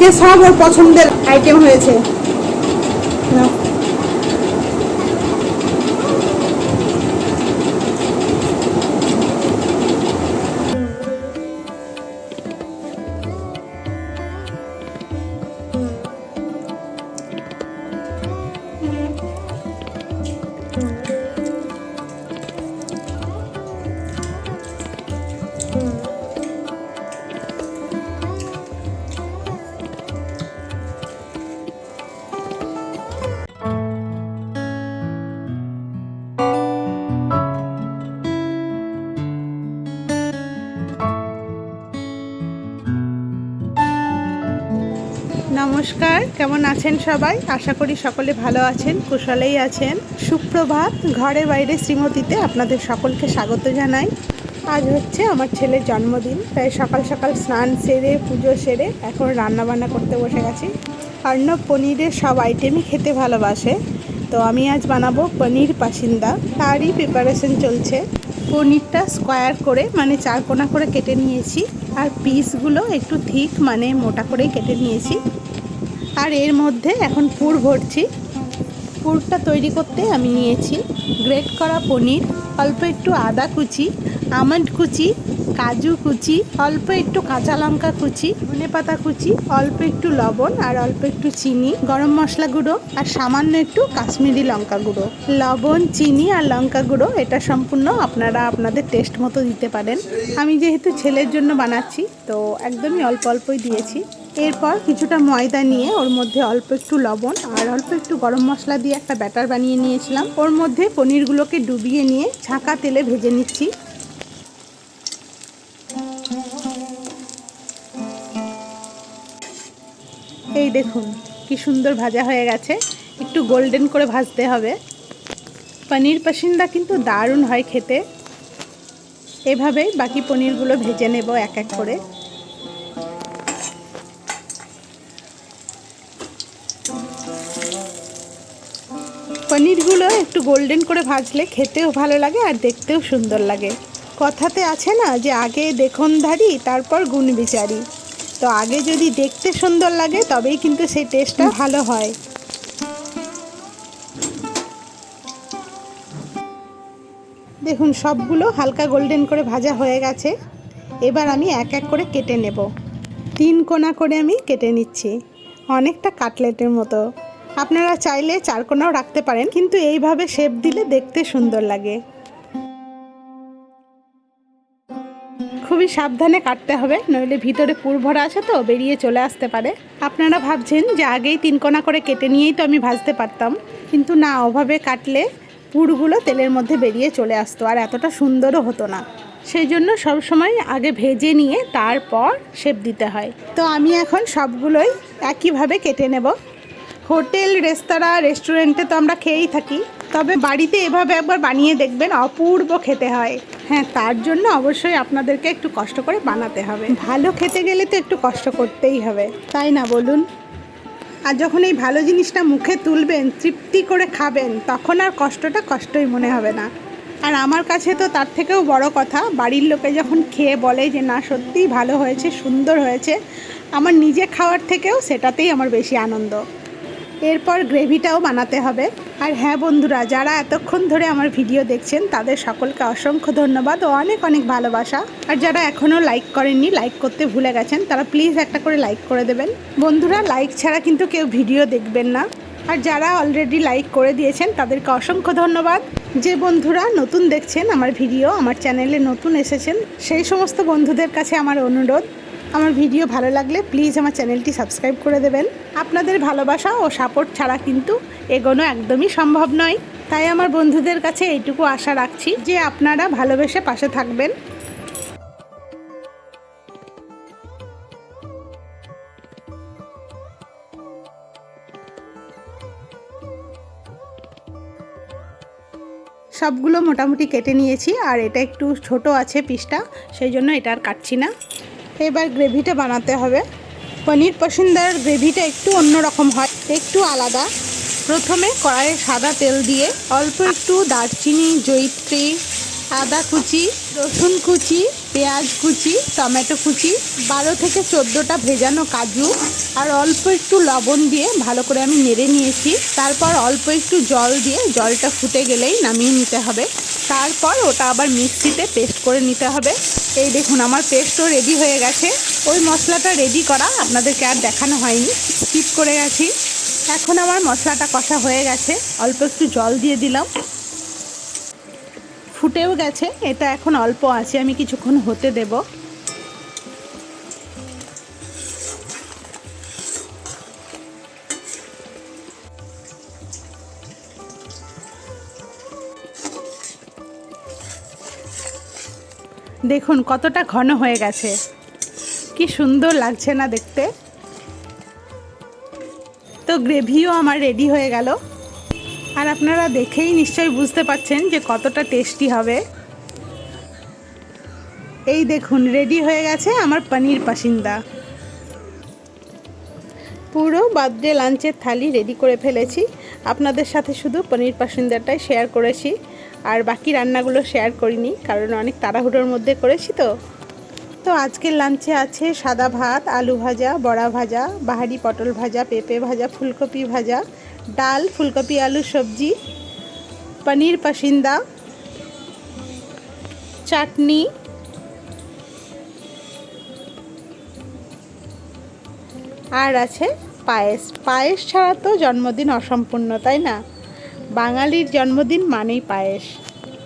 আজকে সব পছন্দের আইটেম হয়েছে। নমস্কার, কেমন আছেন সবাই? আশা করি সকলে ভালো আছেন, কুশলেই আছেন। সুপ্রভাত, ঘরে বাইরে শ্রীমতীতে আপনাদের সকলকে স্বাগত জানাই। আজ হচ্ছে আমার ছেলের জন্মদিন, তাই সকাল সকাল স্নান সেরে, পুজো সেরে এখন রান্না বান্না করতে বসে গেছি। অর্ণব পনিরের সব আইটেমই খেতে ভালোবাসে, তো আমি আজ বানাবো পনির পাসিন্দা। তারই প্রিপারেশন চলছে। পনিরটা স্কোয়ার করে মানে চার কোনা করে কেটে নিয়েছি, আর পিসগুলো একটু থিক মানে মোটা করেই কেটে নিয়েছি। আর এর মধ্যে এখন পুর ভরছি। পুরটা তৈরি করতে আমি নিয়েছি গ্রেট করা পনির, অল্প একটু আদা কুচি, আমন্ড কুচি, কাজু কুচি, অল্প একটু কাঁচা লঙ্কা কুচি, ধনে পাতা কুচি, অল্প একটু লবণ আর অল্প একটু চিনি, গরম মশলা গুঁড়ো আর সামান্য একটু কাশ্মীরি লঙ্কা গুঁড়ো। লবণ, চিনি আর লঙ্কা গুঁড়ো, এটা সম্পূর্ণ আপনারা আপনাদের টেস্ট মতো দিতে পারেন। আমি যেহেতু ছেলের জন্য বানাচ্ছি, তো একদমই অল্প অল্পই দিয়েছি। এরপর কিছুটা ময়দা নিয়ে ওর মধ্যে অল্প একটু লবণ আর অল্প একটু গরম মশলা দিয়ে একটা ব্যাটার বানিয়ে নিয়েছিলাম। ওর মধ্যে পনিরগুলোকে ডুবিয়ে নিয়ে ছাঁকা তেলে ভেজে নিচ্ছি। এই দেখুন, কি সুন্দর ভাজা হয়ে গেছে। একটু গোল্ডেন করে ভাজতে হবে। পনির পাসিন্দা কিন্তু দারুণ হয় খেতে। এভাবেই বাকি পনিরগুলো ভেজে নেব এক এক করে। পনিরগুলো একটু গোল্ডেন করে ভাজলে খেতেও ভালো লাগে আর দেখতেও সুন্দর লাগে। কথাতে আছে না যে, আগে দেখুন ধারি তারপর গুণ বিচারি তো আগে যদি দেখতে সুন্দর লাগে, তবেই কিন্তু সেই টেস্টটা ভালো হয়। দেখুন, সবগুলো হালকা গোল্ডেন করে ভাজা হয়ে গেছে। এবার আমি এক এক করে কেটে নেব। তিন কোনা করে আমি কেটে নিচ্ছি। অনেকটা কাটলেটের মতো। আপনারা চাইলে চার কোনাও রাখতে পারেন, কিন্তু এইভাবে শেপ দিলে দেখতে সুন্দর লাগে। খুবই সাবধানে কাটতে হবে, নইলে ভিতরে পুর ভরা আছে তো, বেরিয়ে চলে আসতে পারে। আপনারা ভাবছেন যে আগেই তিন কোনা করে কেটে নিয়েই তো আমি ভাজতে পারতাম, কিন্তু না ওভাবে কাটলে পুরগুলো তেলের মধ্যে বেরিয়ে চলে আসতো, আর এতটা সুন্দরও হতো না। সেই জন্য সবসময় আগে ভেজে নিয়ে তারপর শেপ দিতে হয়। তো আমি এখন সবগুলোই একইভাবে কেটে নেব। হোটেল, রেস্তোরাঁ, রেস্টুরেন্টে তো আমরা খেয়েই থাকি। তবে বাড়িতে এভাবে একবার বানিয়ে দেখবেন, অপূর্ব খেতে হয়। হ্যাঁ তার জন্য অবশ্যই আপনাদেরকে একটু কষ্ট করে বানাতে হবে। ভালো খেতে গেলে তো একটু কষ্ট করতেই হবে। তাই না, বলুন? আর যখন এই ভালো জিনিসটা মুখে তুলবেন, তৃপ্তি করে খাবেন, তখন আর কষ্টটা কষ্টই মনে হবে না। আর আমার কাছে তো তার থেকেও বড় কথা, বাড়ির লোকে যখন খেয়ে বলে যে, না, সত্যিই ভালো হয়েছে, সুন্দর হয়েছে, আমার নিজে খাওয়ার থেকেও সেটাতেই আমার বেশি আনন্দ। এরপর গ্রেভিটাও বানাতে হবে। আর হ্যাঁ বন্ধুরা, যারা এতক্ষণ ধরে আমার ভিডিও দেখছেন, তাদের সকলকে অসংখ্য ধন্যবাদ ও অনেক অনেক ভালোবাসা। আর যারা এখনও লাইক করেননি লাইক করতে ভুলে গেছেন, তারা প্লিজ একটা করে লাইক করে দেবেন। বন্ধুরা লাইক ছাড়া কিন্তু কেউ ভিডিও দেখবেন না। আর যারা অলরেডি লাইক করে দিয়েছেন, তাদেরকে অসংখ্য ধন্যবাদ। যে বন্ধুরা নতুন দেখছেন আমার ভিডিও, আমার চ্যানেলে নতুন এসেছেন, সেই সমস্ত বন্ধুদের কাছে আমার অনুরোধ। আমার ভিডিও ভালো লাগলে প্লিজ আমার চ্যানেলটি সাবস্ক্রাইব করে দেবেন। আপনাদের ভালোবাসা ও সাপোর্ট ছাড়া কিন্তু এগোনো একদমই সম্ভব নয়। তাই আমার বন্ধুদের কাছে এইটুকু আশা রাখছি যে আপনারা ভালোবেসে পাশে থাকবেন। সবগুলো মোটামুটি কেটে নিয়েছি আর এটা একটু ছোট আছে পিসটা, সেই জন্য এটা আর কাটছি না। এবার গ্রেভিটা বানাতে হবে। পনির পসন্দার গ্রেভিটা একটু অন্যরকম হয়, একটু আলাদা। প্রথমে কড়াইয়ে সাদা তেল দিয়ে অল্প একটু দারচিনি, জয়িত্রী, আদা কুচি, রসুন কুচি, পেঁয়াজ কুচি, টমেটো কুচি, বারো থেকে চোদ্দোটা ভেজানো কাজু আর অল্প একটু লবণ দিয়ে ভালো করে আমি নেড়ে নিয়েছি। তারপর অল্প একটু জল দিয়ে জলটা ফুটে গেলেই নামিয়ে নিতে হবে। তারপর ওটা আবার মিক্সিতে পেস্ট করে নিতে হবে। এই দেখুন, আমার পেস্টও রেডি হয়ে গেছে। ওই মশলাটা রেডি করা আপনাদেরকে আর দেখানো হয়নি স্কিপ করে গেছি। এখন আমার মশলাটা কষা হয়ে গেছে, অল্প একটু জল দিয়ে দিলাম। ফুটেও গেছে, এটা এখন অল্প আছে, আমি কিছুক্ষণ হতে দেব। দেখুন, কতটা ঘন হয়ে গেছে। কি সুন্দর লাগছে না দেখতে। তো গ্রেভিও আমার রেডি হয়ে গেল। আর আপনারা দেখেই নিশ্চয়ই বুঝতে পারছেন যে কতটা টেস্টি হবে। এই দেখুন রেডি হয়ে গেছে আমার পনির পাসিন্দা। পুরো বার্থডে লাঞ্চের থালি রেডি করে ফেলেছি। আপনাদের সাথে শুধু পনির পাসিন্দাটাই শেয়ার করেছি। আর বাকি রান্নাগুলো শেয়ার করিনি, কারণ অনেক তাড়াহুড়োর মধ্যে করেছি তো। তো আজকের লাঞ্চে আছে সাদা ভাত, আলু ভাজা, বড়া ভাজা, বাহারি পটল ভাজা, পেঁপে ভাজা, ফুলকপি ভাজা, ডাল, ফুলকপি, আলু, সবজি, পনির, পাসিন্দা, চাটনি, আর আছে পায়েস। পায়েস ছাড়া তো জন্মদিন অসম্পূর্ণ, তাই না? বাঙালির জন্মদিন মানেই পায়েস।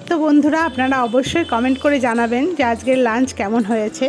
তো বন্ধুরা, আপনারা অবশ্যই কমেন্ট করে জানাবেন যে আজকের লাঞ্চ কেমন হয়েছে।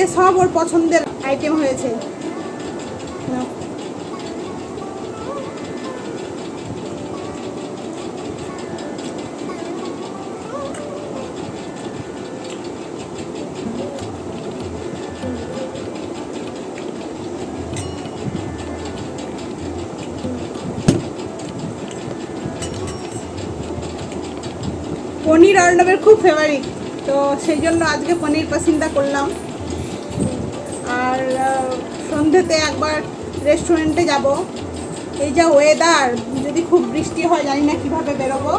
আজকে সব ওর পছন্দের আইটেম হয়েছে। পনির অর্ণবের খুব ফেভারিট তো সেই জন্য আজকে পনির পছন্দ করলাম। সন্ধ্যেতে একবার রেস্টুরেন্টে যাব। এই যা ওয়েদার যদি খুব বৃষ্টি হয়, জানি না কীভাবে বেরোবো।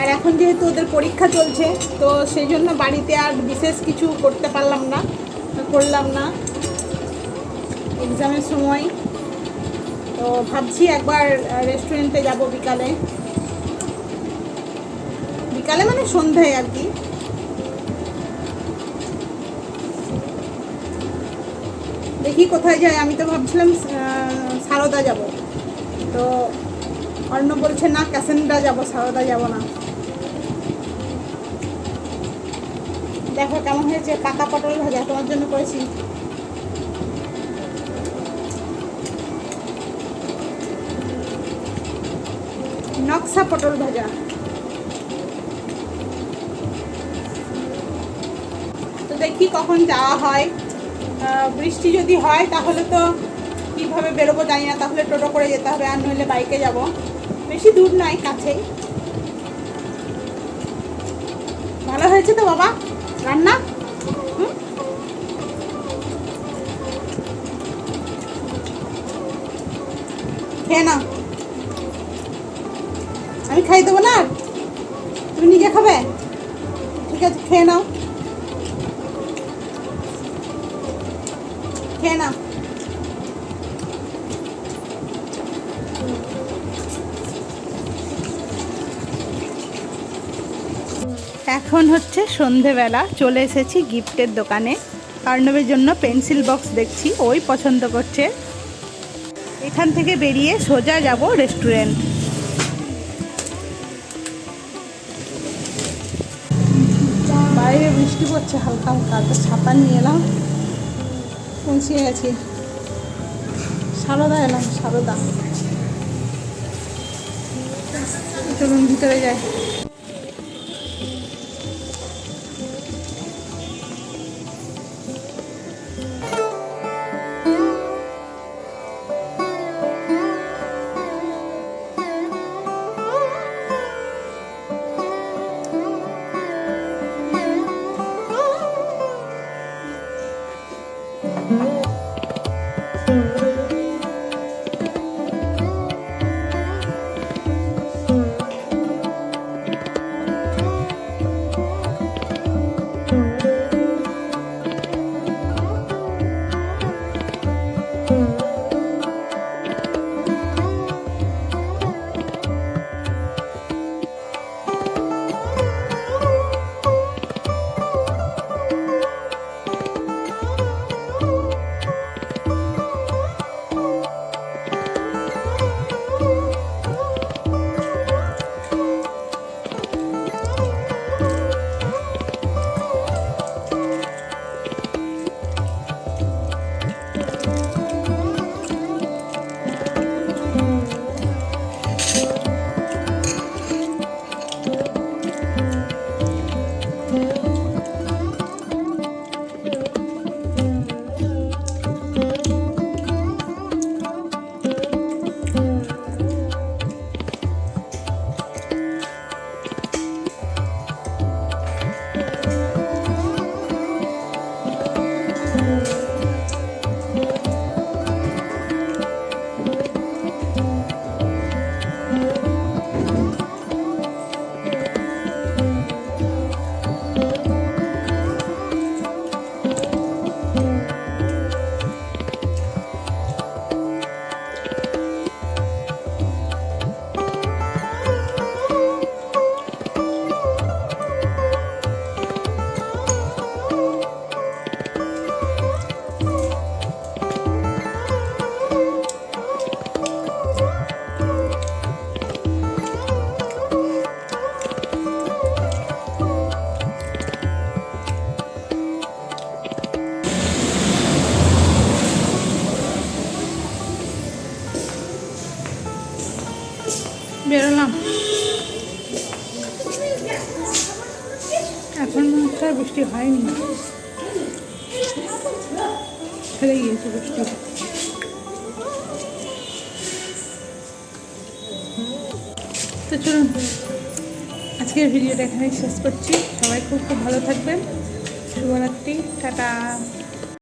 আর এখন যেহেতু ওদের পরীক্ষা চলছে, তো সেই জন্য বাড়িতে আর বিশেষ কিছু করতে পারলাম না, করলাম না। এক্সামের সময়। তো ভাবছি একবার রেস্টুরেন্টে যাব বিকালে। বিকালে মানে সন্ধ্যায় আর কি। দেখি কোথায় যায়। আমি তো ভাবছিলাম সারদা যাব। তো অন্য বলছে, না ক্যাসেন্ডা যাব, সারদা যাব না। দেখো কেমন হয়েছে পাকা পটল ভাজা, তোমার জন্য করেছি। নকশা পটল ভাজা। দেখি কখন যাওয়া হয়? বৃষ্টি যদি হয় তাহলে তো কীভাবে বেরোবো জানি না, তাহলে টোটো করে যেতে হবে আর নইলে বাইকে যাব। বেশি দূর নয়, কাছেই। ভালো হয়েছে তো বাবা? রান্না? খেয়ে নাও। আমি খাই দেবো না? তুমি নিজে খাবে? ঠিক আছে, খেয়ে নাও। এখন হচ্ছে সন্ধেবেলা, চলে এসেছি গিফটের দোকানে। কার্নবের জন্য পেন্সিল বক্স দেখছি, ওই পছন্দ করছে। এখান থেকে বেরিয়ে সোজা যাব রেস্টুরেন্ট। বাইরে বৃষ্টি পড়ছে, হালকা হালকা, তো ছাতা নিয়ে এলাম। পৌঁছে গেছি। সারদা এলাম, সারদা। চলুন ভিতরে যাই। বেরোলাম। এখন মনে বৃষ্টি হয়নি। ছেড়ে গিয়েছে বৃষ্টি। তো চলুন, আজকের ভিডিওটা এখানেই শেষ করছি। সবাই খুব খুব ভালো থাকবেন। শুভরাত্রি, টাটা।